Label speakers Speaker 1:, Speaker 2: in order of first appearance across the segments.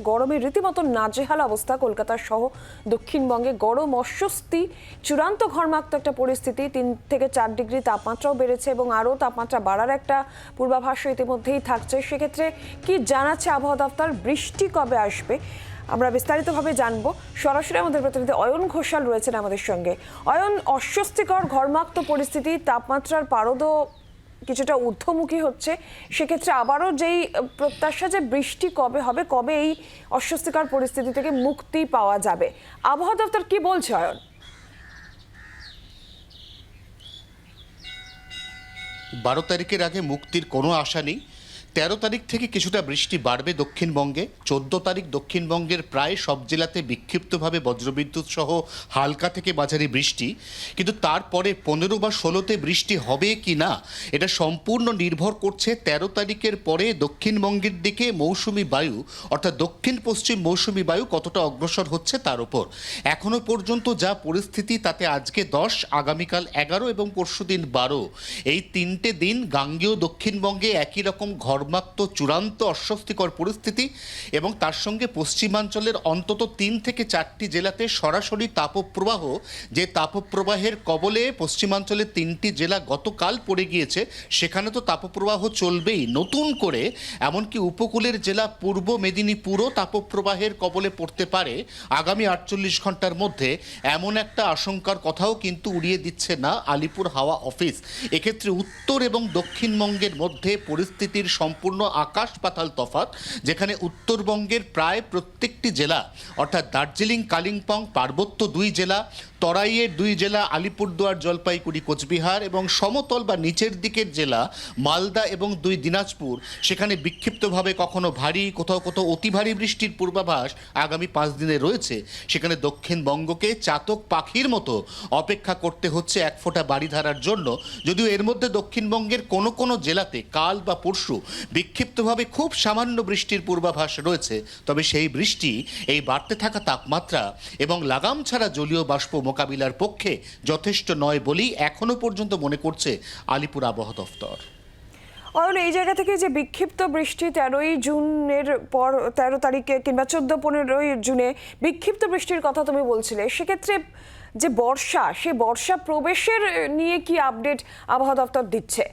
Speaker 1: গরমে রীতিমতো নাজেহাল অবস্থা কলকাতা সহ দক্ষিণবঙ্গে। গরম, অস্বস্তি, চূড়ান্ত ঘর্মাক্ত একটা পরিস্থিতি। তিন থেকে চার ডিগ্রি তাপমাত্রাও বেড়েছে এবং আরও তাপমাত্রা বাড়ার একটা পূর্বাভাস ইতিমধ্যেই থাকছে। সেক্ষেত্রে কি জানাচ্ছে আবহাওয়া দপ্তর বৃষ্টি কবে আসবে? আমরা বিস্তারিতভাবে জানব। সরাসরি আমাদের প্রতিনিধি অয়ন ঘোষাল রয়েছেন আমাদের সঙ্গে। অয়ন, অস্বস্তিকর, ঘর্মাক্ত পরিস্থিতি, তাপমাত্রার পারদও কিছুটা ঊর্ধ্বমুখী হচ্ছে, সেক্ষেত্রে আবারও যেই প্রত্যাশা যে বৃষ্টি কবে হবে, কবে এই অস্বস্তিকর পরিস্থিতি থেকে মুক্তি পাওয়া যাবে? আবহাওয়া দপ্তর কি বলছে, অয়ন?
Speaker 2: বারো তারিখের আগে মুক্তির কোনো আশা নেই। তেরো তারিখ থেকে কিছুটা বৃষ্টি বাড়বে দক্ষিণবঙ্গে, চোদ্দ তারিখ দক্ষিণবঙ্গের প্রায় সব জেলাতে বিক্ষিপ্তভাবে বজ্রবিদ্যুৎ সহ হালকা থেকে মাঝারি বৃষ্টি। কিন্তু তারপরে পনেরো বা ষোলোতে বৃষ্টি হবে কি না, এটা সম্পূর্ণ নির্ভর করছে তেরো তারিখের পরে দক্ষিণবঙ্গের দিকে মৌসুমি বায়ু, অর্থাৎ দক্ষিণ পশ্চিম মৌসুমি বায়ু কতটা অগ্রসর হচ্ছে তার উপর। এখনও পর্যন্ত যা পরিস্থিতি, তাতে আজকে দশ, আগামীকাল এগারো এবং পরশুদিন বারো। এই তিনটে দিন গাঙ্গেয় দক্ষিণবঙ্গে একই রকম ঘর্মাক্ত চূড়ান্ত, অস্বস্তিকর পরিস্থিতি এবং তার সঙ্গে পশ্চিমাঞ্চলের অন্তত তিন থেকে চারটি জেলাতে সরাসরি তাপপ্রবাহ, যে তাপপ্রবাহের কবলে পশ্চিমাঞ্চলের তিনটি জেলা গতকাল পড়ে গিয়েছে, সেখানে তো তাপপ্রবাহ চলবেই। নতুন করে এমনকি উপকূলের জেলা পূর্ব মেদিনীপুরও তাপপ্রবাহের কবলে পড়তে পারে আগামী আটচল্লিশ ঘণ্টার মধ্যে। এমন একটা আশঙ্কার কথাও কিন্তু উড়িয়ে দিচ্ছে না আলিপুর হাওয়া অফিস। এক্ষেত্রে উত্তর এবং দক্ষিণবঙ্গের মধ্যে পরিস্থিতির সম্পূর্ণ আকাশ পাতাল তফাৎ, যেখানে উত্তরবঙ্গের প্রায় প্রত্যেকটি জেলা, অর্থাৎ দার্জিলিং, কালিম্পং, পার্বত্য দুই জেলা, তরাইয়ের দুই জেলা, আলিপুরদুয়ার, জলপাইগুড়ি, কোচবিহার এবং সমতল বা নিচের দিকের জেলা, মালদা এবং দুই দিনাজপুর। সেখানে বিক্ষিপ্তভাবে কখনো ভারী, কোথাও কোথাও অতি ভারী বৃষ্টির পূর্বাভাস আগামী পাঁচ দিনে রয়েছে। সেখানে দক্ষিণবঙ্গকে চাতক পাখির মতো অপেক্ষা করতে হচ্ছে এক ফোঁটা বাড়ি ধারার জন্য। যদিও এর মধ্যে দক্ষিণবঙ্গের কোনো কোনো জেলাতে কাল বা পরশু বিক্ষিপ্তভাবে খুব সামান্য বৃষ্টির পূর্বাভাস রয়েছে, তবে সেই বৃষ্টি, এই বাড়তে থাকা তাপমাত্রা এবং লাগাম ছাড়া জলীয় বাষ্প মোকাবিলার পক্ষে যথেষ্ট নয় বলেই এখনও পর্যন্ত মনে করছে আলিপুর আবহাওয়া দফতর।
Speaker 1: অয়ন এই জায়গা থেকে যে বিক্ষিপ্ত বৃষ্টি তেরোই জুনের পর, তেরো তারিখে কিংবা চোদ্দ পনেরোই জুনে বিক্ষিপ্ত বৃষ্টির কথা তুমি বলছিলে, সেক্ষেত্রে যে বর্ষা সে বর্ষা প্রবেশের নিয়ে কি আপডেট আবহাওয়া দপ্তর দিচ্ছে?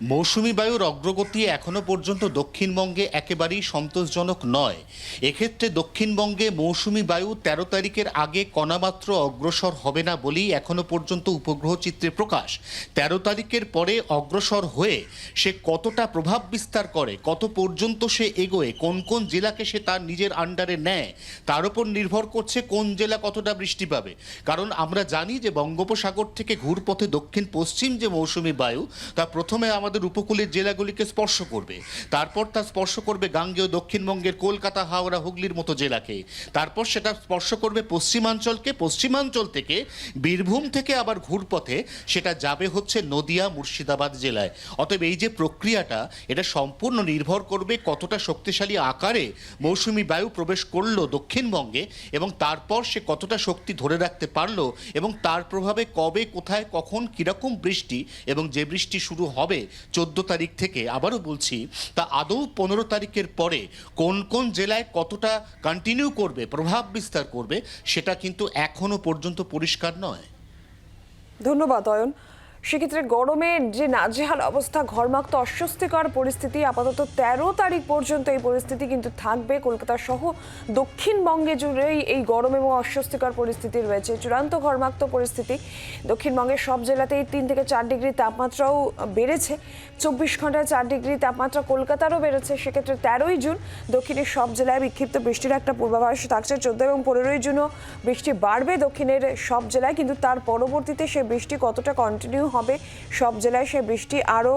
Speaker 2: মৌসুমি বায়ুর অগ্রগতি এখনও পর্যন্ত দক্ষিণবঙ্গে একেবারেই সন্তোষজনক নয়। এক্ষেত্রে দক্ষিণবঙ্গে মৌসুমি বায়ু তেরো তারিখের আগে কণামাত্র অগ্রসর হবে না বলেই এখনও পর্যন্ত উপগ্রহ চিত্রে প্রকাশ। তেরো তারিখের পরে অগ্রসর হয়ে সে কতটা প্রভাব বিস্তার করে, কত পর্যন্ত সে এগোয়, কোন কোন জেলাকে সে তার নিজের আন্ডারে নেয়, তার উপর নির্ভর করছে কোন জেলা কতটা বৃষ্টি পাবে। কারণ আমরা জানি যে বঙ্গোপসাগর থেকে ঘুরপথে দক্ষিণ পশ্চিম যে মৌসুমি বায়ু, তা প্রথমে আমাদের উপকূলের জেলাগুলিকে স্পর্শ করবে। তারপর তা স্পর্শ করবে গাঙ্গেয় দক্ষিণবঙ্গের কলকাতা, হাওড়া, হুগলির মতো জেলাকে। তারপর সেটা স্পর্শ করবে পশ্চিমাঞ্চলকে। পশ্চিমাঞ্চল থেকে বীরভূম থেকে আবার ঘুরপথে সেটা যাবে হচ্ছে নদিয়া, মুর্শিদাবাদ জেলায়। অতএব এই যে প্রক্রিয়াটা, এটা সম্পূর্ণ নির্ভর করবে কতটা শক্তিশালী আকারে মৌসুমি বায়ু প্রবেশ করল দক্ষিণবঙ্গে এবং তারপর সে কতটা শক্তি ধরে রাখতে পারল এবং তার প্রভাবে কবে, কোথায়, কখন, কীরকম বৃষ্টি এবং যে বৃষ্টি শুরু হবে চোদ্দ তারিখ থেকে আবারও বলছি, তা আদৌ পনেরো তারিখের পরে কোন কোন জেলায় কতটা কন্টিনিউ করবে, প্রভাব বিস্তার করবে, সেটা কিন্তু এখনও পর্যন্ত পরিষ্কার নয়।
Speaker 1: ধন্যবাদ, অয়ন। সেক্ষেত্রে গরমে যে নাজেহাল অবস্থা, ঘরমাক্ত অস্বস্তিকর পরিস্থিতি, আপাতত তেরো তারিখ পর্যন্ত এই পরিস্থিতি কিন্তু থাকবে। কলকাতা সহ দক্ষিণবঙ্গে জুড়েই এই গরম এবং অস্বস্তিকর পরিস্থিতি রয়েছে। চূড়ান্ত ঘরমাক্ত পরিস্থিতি দক্ষিণবঙ্গের সব জেলাতেই তিন থেকে চার ডিগ্রি তাপমাত্রাও বেড়েছে। চব্বিশ ঘন্টায় চার ডিগ্রি তাপমাত্রা কলকাতারও বেড়েছে। সেক্ষেত্রে তেরোই জুন দক্ষিণের সব জেলায় বিক্ষিপ্ত বৃষ্টির একটা পূর্বাভাস থাকছে। চোদ্দ এবং পনেরোই জুনও বৃষ্টি বাড়বে দক্ষিণের সব জেলায়, কিন্তু তার পরবর্তীতে সে বৃষ্টি কতটা কন্টিনিউ হবে, সব জেলায় সে বৃষ্টি আরও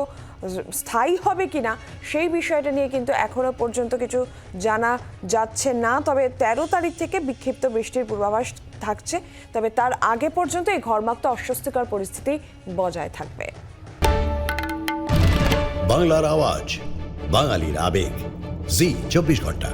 Speaker 1: স্থায়ী হবে কিনা সেই বিষয়টা নিয়ে কিন্তু এখনও পর্যন্ত কিছু জানা যাচ্ছে না। তবে তেরো তারিখ থেকে বিক্ষিপ্ত বৃষ্টির পূর্বাভাস থাকছে, তবে তার আগে পর্যন্ত এই ঘর্মাক্ত অস্বস্তিকর পরিস্থিতি বজায় থাকবে।
Speaker 3: বাংলার আওয়াজ, বাঙালির আবেগ, জি, চব্বিশ ঘণ্টা।